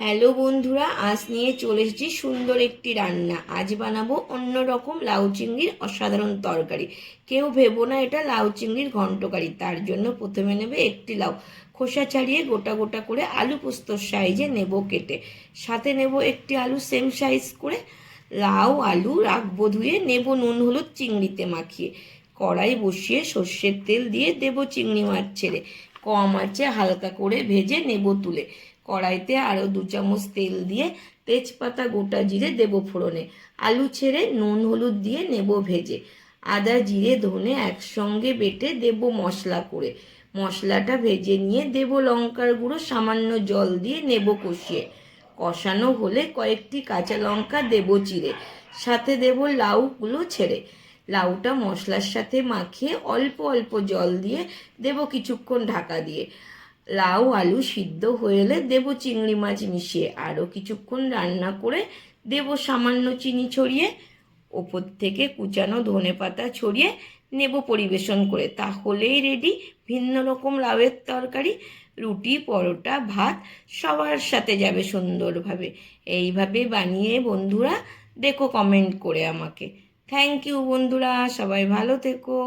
Hello বন্ধুরা, আজ নিয়ে চলে এসেছি সুন্দর একটি রান্না। আজ বানাবো অন্যরকম লাউ চিংড়ির অসাধারণ তরকারি। কেউ ভেবো না এটা লাউ চিংড়ির ঘন্টকারি, তার জন্য প্রথমে নেবে একটি লাউ। খোসা ছাড়িয়ে গোটা গোটা করে আলু পোস্তর সাইজে নেব কেটে। সাথে নেব একটি আলু সেম সাইজ করে। লাউ, আলু রাখব ধুয়ে, নেব নুন হলুদ চিংড়িতে মাখিয়ে। কড়াই বসিয়ে সর্ষের তেল দিয়ে দেব চিংড়ি মাছ ছেড়ে। কম আছে, হালকা করে ভেজে নেব তুলে। কড়াইতে আরও দু চামচ তেল দিয়ে তেজপাতা গোটা জিরে দেব ফোড়নে। আলু ছেড়ে নুন হলুদ দিয়ে নেব ভেজে। আদা, জিরে, ধনে একসঙ্গে বেটে দেব মশলা করে। মশলাটা ভেজে নিয়ে দেব লঙ্কার গুঁড়ো, সামান্য জল দিয়ে নেব কষিয়ে। কষানো হলে কয়েকটি কাঁচা লঙ্কা দেব চিড়ে। সাথে দেব লাউগুলো ছেড়ে। লাউটা মশলার সাথে মাখিয়ে অল্প অল্প জল দিয়ে দেব কিছুক্ষণ ঢাকা দিয়ে। লাউ, আলু সিদ্ধ হয়ে এলে দেবো চিংড়ি মাছ মিশিয়ে। আরও কিছুক্ষণ রান্না করে দেবো সামান্য চিনি ছড়িয়ে। ওপর থেকে কুচানো ধনে পাতা ছড়িয়ে নেব পরিবেশন করে। তাহলেই রেডি ভিন্ন রকম লাউয়ের তরকারি, রুটি, পরোটা, ভাত সবার সাথে যাবে সুন্দরভাবে। এইভাবে বানিয়ে বন্ধুরা দেখো কমেন্ট করে আমাকে। থ্যাংক ইউ বন্ধুরা। সবাই ভালো থেকো।